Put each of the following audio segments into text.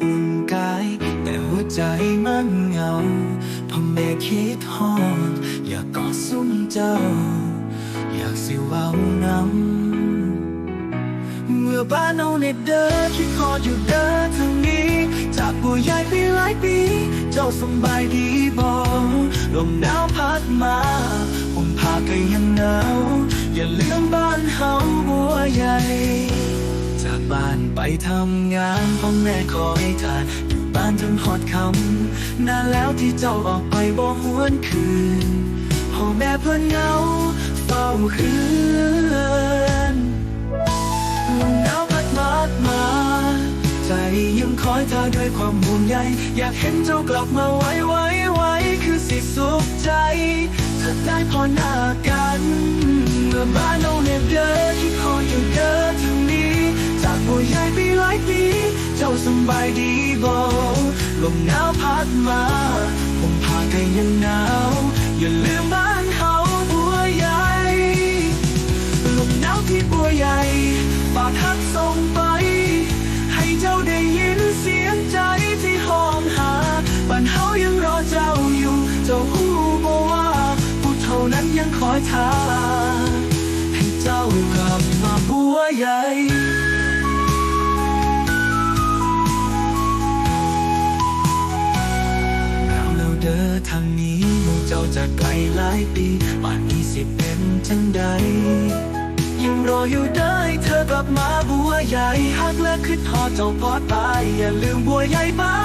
อุ่นกาย แต่หัวใจมันเหงาพราะแม่คิดฮอดอยากกอดซุ้มเจ้า อยากสิเว้านำเมื่อบ้านเอาเน็ตเดินคิดคออยู่เดินทางนี้ จากบัวใหญ่ไปหลายปี เจ้าสบายดีบอลมหนาวพัดมาผมพาก็ยังหนาวอย่าลืมบ้านเฮาบัวใหญ่ บ้านไปทำงานพ่อแม่คอยทานอยู่บ้านถึงหอดคำนานแล้วที่เจ้าออกไปบ่หวนคืนพ่อแม่เพื่อนเงาเฝ้าคืนลมหนาวพัดมาดมา ใจยังคอยเธอด้วยความห่วงใยอยากเห็นเจ้ากลับมาไว้ไว้ไว้คือสิสุขใจถ้าได้พอหน้ากันเมื่อบ้านเราเน็บเดิน เจ้าสบายดีบ่ลมหนาวพัดมาผมพากันยังหนาว อย่าลืมบ้านเฮาบัวใหญ่ลมหนาวที่บัวใหญ่ฝากทักส่งไป ให้เจ้าได้ยินเสียงใจที่ห้องหาบ้านเฮายังรอเจ้าอยู่ เจ้าหูบ่ว่า ผู้เท่านั้นยังคอยท่าให้เจ้ากลับมาบัวใหญ่ จาจะไกลหลายปีป่านนี้สิเป็นจังใด ยังรออยู่ได้เธอกลับมาบัวใหญ่หักและคิดทอดเจ้าพอตาย อย่าลืมบัวใหญ่บ้า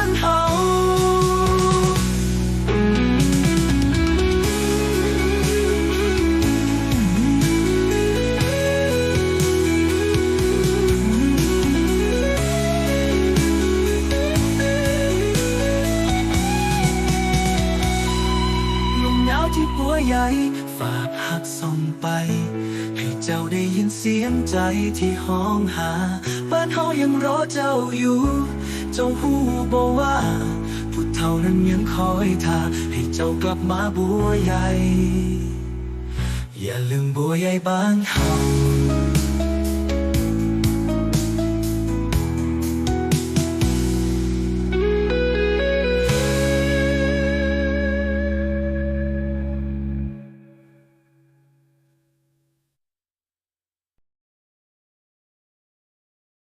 ที่หัวใหญ่ ฝากหักส่งไป ให้เจ้าได้ยินเสียงใจที่ห้องหา บ้านเฮายังรอเจ้าอยู่ เจ้าหูบอกว่าผู้เท่านั้นยังคอยท่าให้เจ้ากลับมาบัวใหญ่ อย่าลืมบัวใหญ่บ้านเฮา